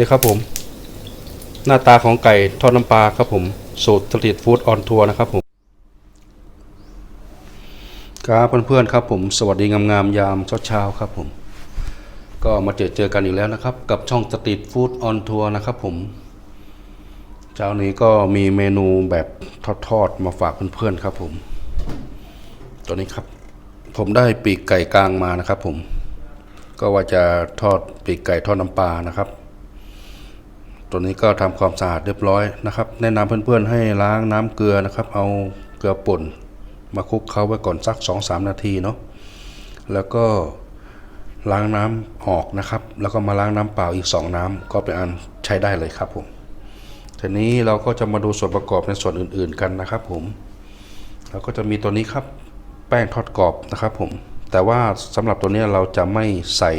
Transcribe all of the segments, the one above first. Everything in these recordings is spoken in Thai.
นี่ครับผม หน้าตาของไก่ทอดน้ำปลาครับผม สูตรสตรีทฟู้ดออนทัวร์นะครับผมครับเพื่อนๆครับผมสวัสดีงามๆยามเช้าๆครับผม ก็มาเจอเจอกันอีกแล้วนะครับ กับช่องสตรีทฟู้ดออนทัวร์นะครับผมเช้านี้ก็มีเมนูแบบทอดๆมาฝากเพื่อนๆครับผม ตัวนี้ครับ ผมได้ปีกไก่กลางมานะครับผม ก็ว่าจะทอดปีกไก่ทอดน้ำปลานะครับ ตัวนี้ก็ทำความสะอาดเรียบร้อยนะครับ แนะนำเพื่อนๆให้ล้างน้ำเกลือนะครับ เอาเกลือป่นมาคลุกเคล้าไว้ก่อนสัก 2-3 นาทีเนาะแล้วก็ล้างน้ำออกนะครับ แล้วก็มาล้างน้ำเปล่าอีก 2 น้ำก็เป็นอันใช้ได้เลยครับผมทีนี้เราก็จะมาดูส่วนประกอบในส่วนอื่น ๆกันนะครับ ผมเราก็จะมีตัวนี้ครับแป้งทอดกรอบนะครับผมแต่ว่าสำหรับตัวนี้เราจะไม่ใส่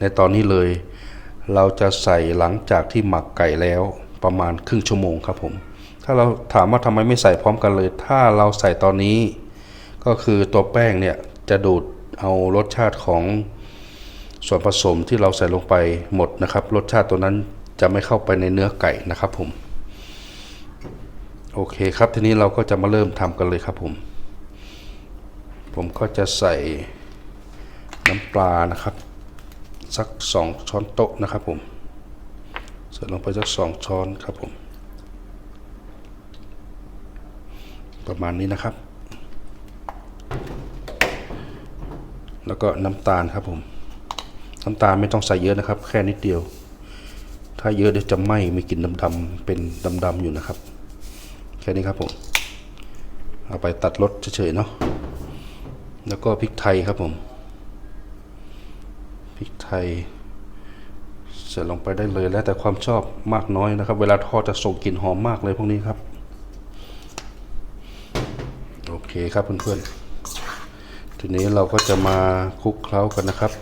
ในตอนนี้เลย เราจะใส่หลังจากที่หมักไก่แล้วประมาณครึ่งชั่วโมงครับผม ถ้าเราถามว่าทำไมไม่ใส่พร้อมกันเลย ถ้าเราใส่ตอนนี้ ก็คือตัวแป้งเนี่ยจะดูดเอารสชาติของส่วนผสมที่เราใส่ลงไปหมดนะครับ รสชาติตัวนั้นจะไม่เข้าไปในเนื้อไก่นะครับผม โอเคครับทีนี้เราก็จะมาเริ่มทำกันเลยครับผม ผมก็จะใส่น้ำปลานะครับ สักสองช้อนโต๊ะนะครับผมใส่ลงไปสักสองช้อนครับผม ประมาณนี้นะครับ แล้วก็น้ำตาลครับผม น้ำตาลไม่ต้องใส่เยอะนะครับ แค่นิดเดียว ถ้าเยอะเดี๋ยวจะไหม้มีกลิ่นดำๆเป็นดำๆอยู่นะครับ แค่นี้ครับผม เอาไปตัดรสเฉยๆเนาะแล้วก็พริกไทยครับผม พริกไทยใส่ลงไปได้เลยแล้วแต่ความชอบมากน้อยนะครับ เวลาทอดจะส่งกลิ่นหอมมากเลยพวกนี้ครับ โอเคครับเพื่อนๆ ทีนี้เราก็จะมาคลุกเคล้ากันนะครับ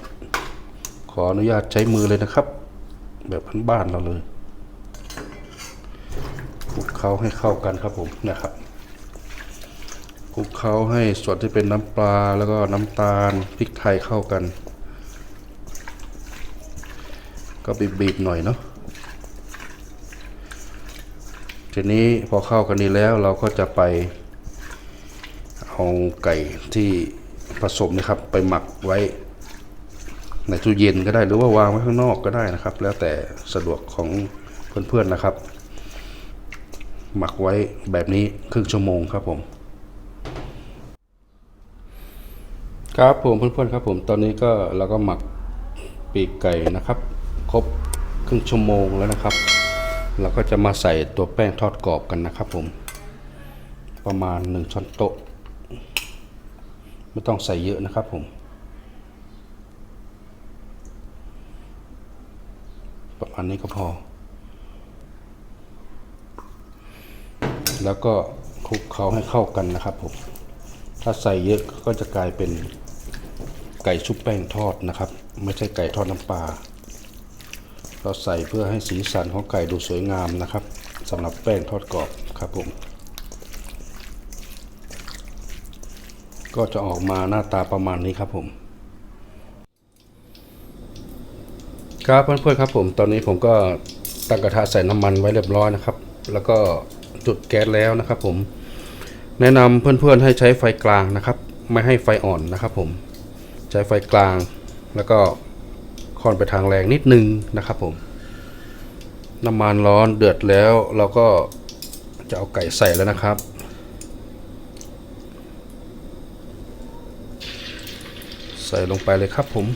ขออนุญาตใช้มือเลยนะครับ แบบบ้านๆเราเลยคลุกเคล้าให้เข้ากันครับผมนะครับคลุกเคล้าให้ส่วนที่เป็นน้ำปลาแล้วก็น้ำตาลพริกไทยเข้ากัน ก็บีบๆหน่อยเนาะทีนี้พอเข้ากันนี้แล้วเราก็จะไปเอาไก่ที่ผสมนะครับ ไปหมักไว้ ในตู้เย็นก็ได้หรือว่าวางไว้ข้างนอกก็ได้นะครับ แล้วแต่สะดวกของเพื่อนๆนะครับ หมักไว้แบบนี้ครึ่งชั่วโมงครับผม ครับผมเพื่อนๆครับผมตอนนี้ก็เราก็หมักปีกไก่นะครับ ครบครึ่งชั่วโมงแล้วนะครับ เราก็จะมาใส่ตัวแป้งทอดกรอบกันนะครับผม ประมาณหนึ่งช้อนโต๊ะ ไม่ต้องใส่เยอะนะครับผม ประมาณนี้ก็พอ แล้วก็คลุกเคล้าให้เข้ากันนะครับผม ถ้าใส่เยอะก็จะกลายเป็นไก่ชุบแป้งทอดนะครับ ไม่ใช่ไก่ทอดน้ำปลา เราใส่เพื่อให้สีสันของไก่ดูสวยงามนะครับสำหรับแป้งทอดกรอบครับผม ก็จะออกมาหน้าตาประมาณนี้ครับผมครับเพื่อนๆครับผมตอนนี้ผมก็ตั้งกระทะใส่น้ำมันไว้เรียบร้อยนะครับ แล้วก็จุดแก๊สแล้วนะครับผม แนะนำเพื่อนๆให้ใช้ไฟกลางนะครับ ไม่ให้ไฟอ่อนนะครับผม ใช้ไฟกลางแล้วก็ ค่อนไปทางแรงนิดนึงนะครับผม น้ำมันร้อนเดือดแล้วเราก็จะเอาไก่ใส่แล้วนะครับ ใส่ลงไปเลยครับผม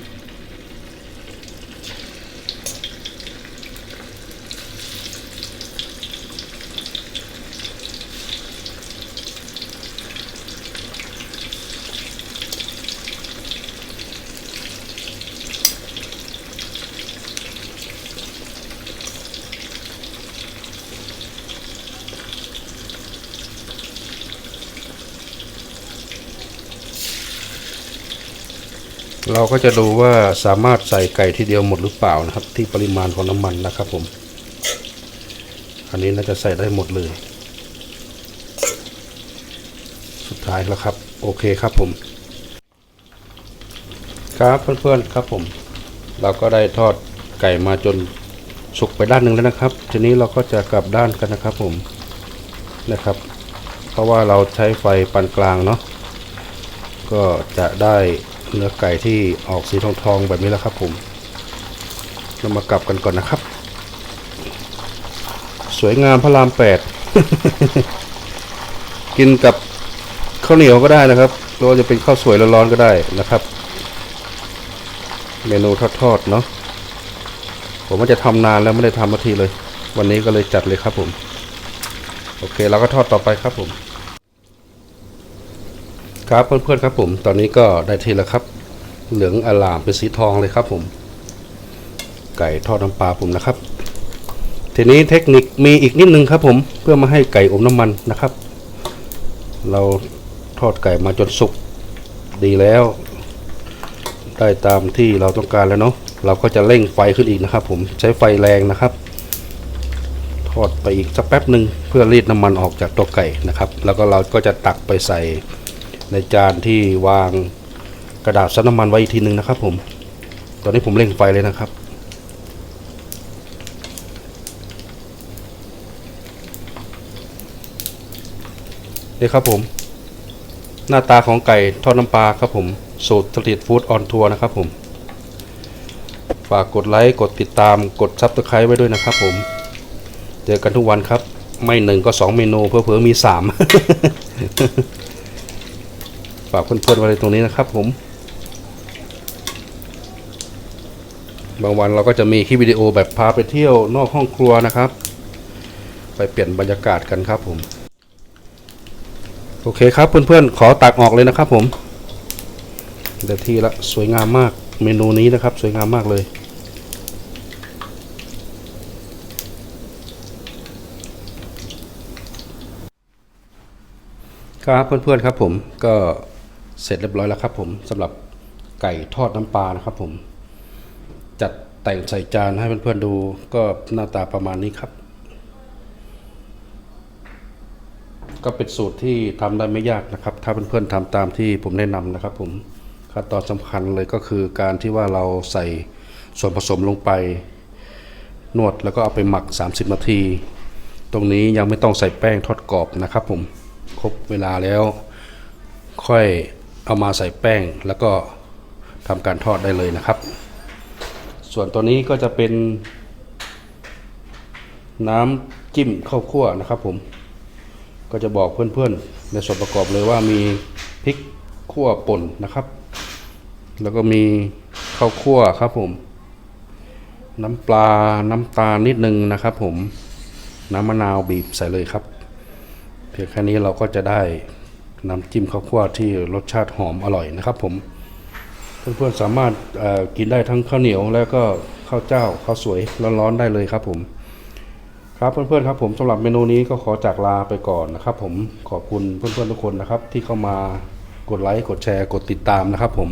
เราก็จะดูว่าสามารถใส่ไก่ทีเดียวหมดหรือเปล่านะครับ ที่ปริมาณของน้ำมันนะครับผม อันนี้น่าจะใส่ได้หมดเลย สุดท้ายแล้วครับ โอเคครับผม ครับเพื่อนๆครับผม เราก็ได้ทอดไก่มาจนสุกไปด้านหนึ่งแล้วนะครับ ทีนี้เราก็จะกลับด้านกันนะครับผมนะครับ เพราะว่าเราใช้ไฟปานกลางเนาะก็จะได้ เนื้อไก่ที่ออกสีทองทองๆแบบนี้แล้วครับผม เรามากลับกันก่อนนะครับ สวยงามพระรามแปดกินกับข้าวเหนียวก็ได้นะครับหรือว่าจะเป็นข้าวสวยร้อนๆก็ได้นะครับ เมนูทอดๆเนาะผมว่าจะทำนานแล้วไม่ได้ทำมาทีเลย วันนี้ก็เลยจัดเลยครับผม โอเคเราก็ทอดต่อไปครับผม ครับเพื่อนๆครับผมตอนนี้ก็ได้ทีแล้วครับ เหลืองอลามเป็นสีทองเลยครับผม ไก่ทอดน้ำปลาผมนะครับ ทีนี้เทคนิคมีอีกนิดนึงครับผมเพื่อมาให้ไก่อมน้ำมันนะครับ เราทอดไก่มาจนสุกดีแล้ว ได้ตามที่เราต้องการแล้วเนาะเราก็จะเร่งไฟขึ้นอีกนะครับ ผมใช้ไฟแรงนะครับ ทอดไปอีกสักแป๊บหนึ่งเพื่อรีดน้ำมันออกจากตัวไก่นะครับ แล้วก็เราก็จะตักไปใส่ ในจานที่วางกระดาษซับน้ำมันไว้อีกทีหนึ่งนะครับ ผม ตอนนี้ผมเร่งไฟเลยนะครับนี่ครับผม หน้าตาของไก่ทอดน้ำปลาครับผม สูตรสตรีทฟู้ดออนทัวร์นะครับผม ฝากกดไลค์ กดติดตามกดซับสไครต์ไว้ด้วยนะครับผม เจอกันทุกวันครับ ไม่หนึ่งก็สองเมนู เพื่อๆมีสาม ฝากเพื่อนๆไว้ตรงนี้นะครับผม บางวันเราก็จะมีคลิปวิดีโอแบบพาไปเที่ยวนอกห้องครัวนะครับ ไปเปลี่ยนบรรยากาศกันครับผม โอเคครับเพื่อนๆ ขอตักออกเลยนะครับผมเดี๋ยวที่ละสวยงามมากเมนูนี้นะครับ สวยงามมากเลยครับเพื่อนๆครับผมก็ เสร็จเรียบร้อยแล้วครับผมสำหรับไก่ทอดน้ำปลานะครับผม จัดแต่งใส่จานให้เพื่อนๆดูก็หน้าตาประมาณนี้ครับ ก็เป็นสูตรที่ทำได้ไม่ยากนะครับ ถ้าเพื่อนๆทำตามที่ผมแนะนำนะครับผมขั้นตอนสำคัญเลยก็คือการที่ว่าเราใส่ส่วนผสมลงไป นวดแล้วก็เอาไปหมัก 30 นาที ตรงนี้ยังไม่ต้องใส่แป้งทอดกรอบนะครับผมครบเวลาแล้วค่อย เอามาใส่แป้งแล้วก็ทำการทอดได้เลยนะครับ ส่วนตัวนี้ก็จะเป็น น้ำจิ้มข้าวคั่วนะครับผม ก็จะบอกเพื่อนๆ ในส่วนประกอบเลยว่ามีพริกขั่วป่นนะครับ แล้วก็มีข้าวคั่วครับผม น้ำปลา น้ำตาลนิดนึงนะครับผม น้ำมะนาวบีบใส่เลยครับ เพียงแค่นี้เราก็จะได้ น้ำจิ้มข้าวคั่วที่รสชาติหอมอร่อยนะครับผมเพื่อนๆสามารถกินได้ทั้งข้าวเหนียวแล้วก็ข้าวเจ้าข้าวสวยร้อนๆได้เลยครับผม ครับเพื่อนๆครับผมสำหรับเมนูนี้ก็ขอจากลาไปก่อนนะครับ ผมขอบคุณเพื่อนๆทุกคนนะครับ ที่เข้ามากดไลค์กดแชร์ กดติดตามนะครับ ผม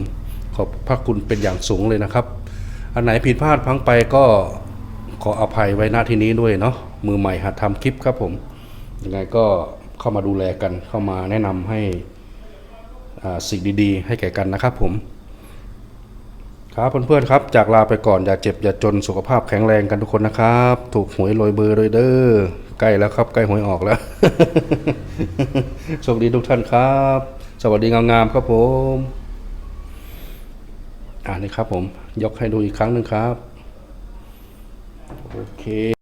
ขอบพระคุณเป็นอย่างสูงเลยนะครับ อันไหนผิดพลาดพังไปก็ขออภัยไว้หน้าที่นี้ด้วยเนาะมือใหม่หัดทำคลิปครับผมยังไงก็ เข้ามาดูแลกัน เข้ามาแนะนำให้สิ่งดีๆ ให้แก่กันนะครับผม ครับเพื่อนๆครับ จากลาไปก่อนอย่าเจ็บอย่าจนสุขภาพแข็งแรงกันทุกคนนะครับ ถูกหวยโรยเบอร์เลยเด้อใกล้แล้วครับใกล้หวยออกแล้วสวัสดีทุกท่านครับ สวัสดีงามๆครับผมอ่านี่ครับผมยกให้ดูอีกครั้งหนึ่งครับ โอเค